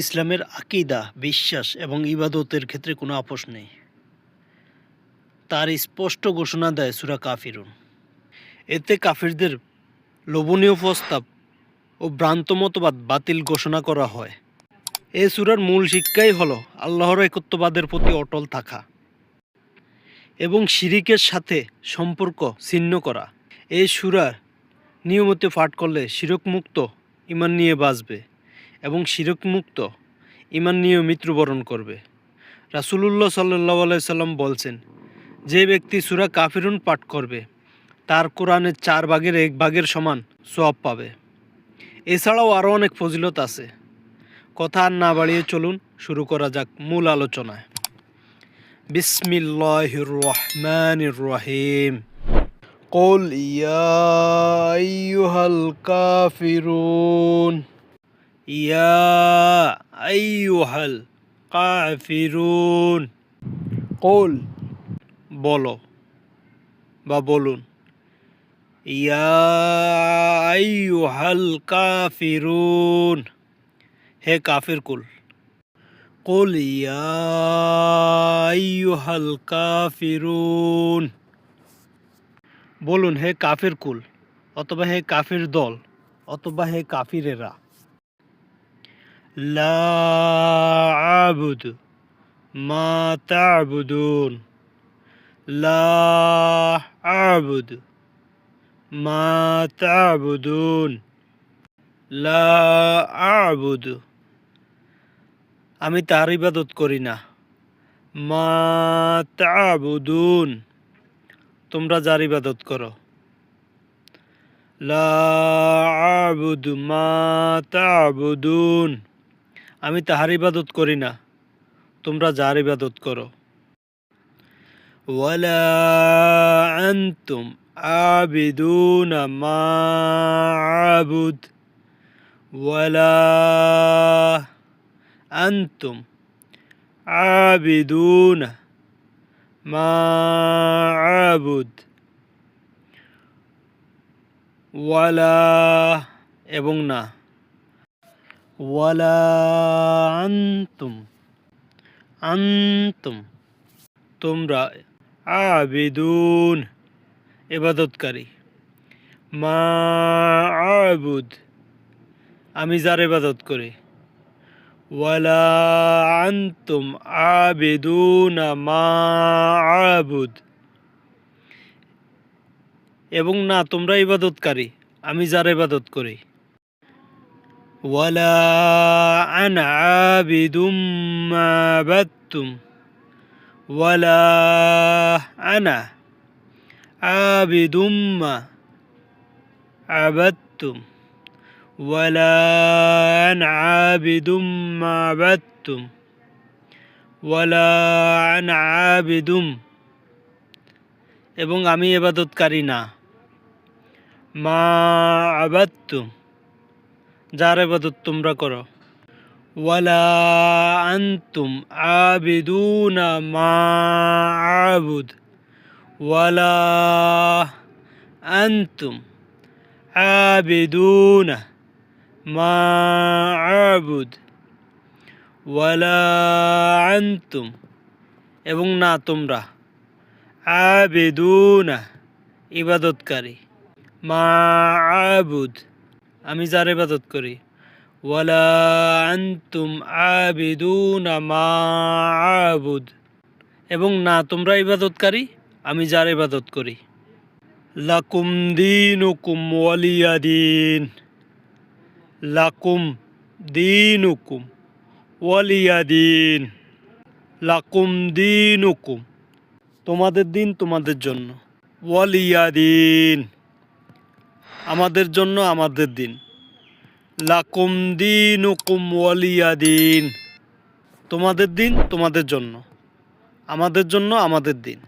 ইসলামের আকিদা, বিশ্বাস এবং ইবাদতের ক্ষেত্রে কোনো আপোষ নেই। তার স্পষ্ট ঘোষণা দেয় সুরা কাফিরুন। এতে কাফিরদের লোভনীয় প্রস্তাব ও ভ্রান্ত মতবাদ বাতিল ঘোষণা করা হয়। এ সুরার মূল শিক্ষাই হলো আল্লাহর একত্ববাদের প্রতি অটল থাকা এবং শিরিকের সাথে সম্পর্ক ছিন্ন করা। এই সুরার নিয়মিত পাঠ করলে শিরকমুক্ত ইমান নিয়ে বাঁচবে। এবং শিরকমুক্ত ইমান নিয়ে মৃত্যুবরণ করবে রাসুলুল্লাহ সাল্লাহ আলাইসাল্লাম বলছেন যে ব্যক্তি সুরা কাফিরুন পাঠ করবে তার কোরআনের চার ভাগের এক ভাগের সমান সোয়াব পাবে এছাড়াও আরও অনেক ফজিলত আছে কথা আর না বাড়িয়ে চলুন শুরু করা যাক মূল আলোচনায় বিসমিল্লাহির রহমানির রহিম قل يا أيها الكافرون يا أيها الكافرون قل বলো বা বলুন ইয়া আইয়ুহাল কাফিরুন হে কাফির কুল কুল ইয়া আইয়ুহাল কাফিরুন বলুন হে কাফির কুল অথবা হে কাফির দল অথবা হে কাফিরেরা লা আবুদু মা তা'বুদুন। লা আবুদু মা তা'বুদুন। লা আবুদু আমি তার ইবাদত করি না। মা তা'বুদুন তোমরা যার ইবাদত করো। লা আবুদু মা তা'বুদুন। আমি তাহার ইবাদত করি না। তোমরা যার ইবাদত করো। তুম আনতুম আন্তুম মা ওয়ালা আবিদুন মা আবুদ। ওয়ালা এবং না। ওয়ালা আন্তুম আন্তুম, তোমরা আবিদুন এবাদতকারী মা আবুদ, আমি যার এবাদত করি। ওয়ালা আন্তুম আবিদুন মা আবুদ। এবং না, তোমরা ইবাদতকারী, আমি যার ইবাদত করি। ওয়ালা আন আবিদুম মা বাদতুম ولا أنا عابد ما عبدتم ولا أنا عابد ما عبدتم ولا أنا عابد এবং আমি এবাদতকারী না মা আবাত্তুম যার এবাদত তোমরা করো। ওয়ালা আনতুম আবিদুনা মা আবুদ। ওয়ালা আনতুম আবিদুনা মা আবুদ। ওয়ালা আনতুম এবং না তোমরা আবেদুনা ইবাদতকারী মা আবুদ। আমি যার ইবাদত করি। মা এবং না, তোমরা ইবাদতকারী, আমি যার ইবাদত করি। লাকুম দিন হুকুম ওয়ালিয়া দিন। লাকুম দিন হুকুম ওয়ালিয়া দিন। লাকুম দিন হুকুম তোমাদের দিন তোমাদের জন্য। ওয়ালিয়া দিন। আমাদের জন্য আমাদের দিন। লাকুম দিন উকুম ওয়ালিয়া দিন। তোমাদের দিন তোমাদের জন্য। আমাদের জন্য আমাদের দিন।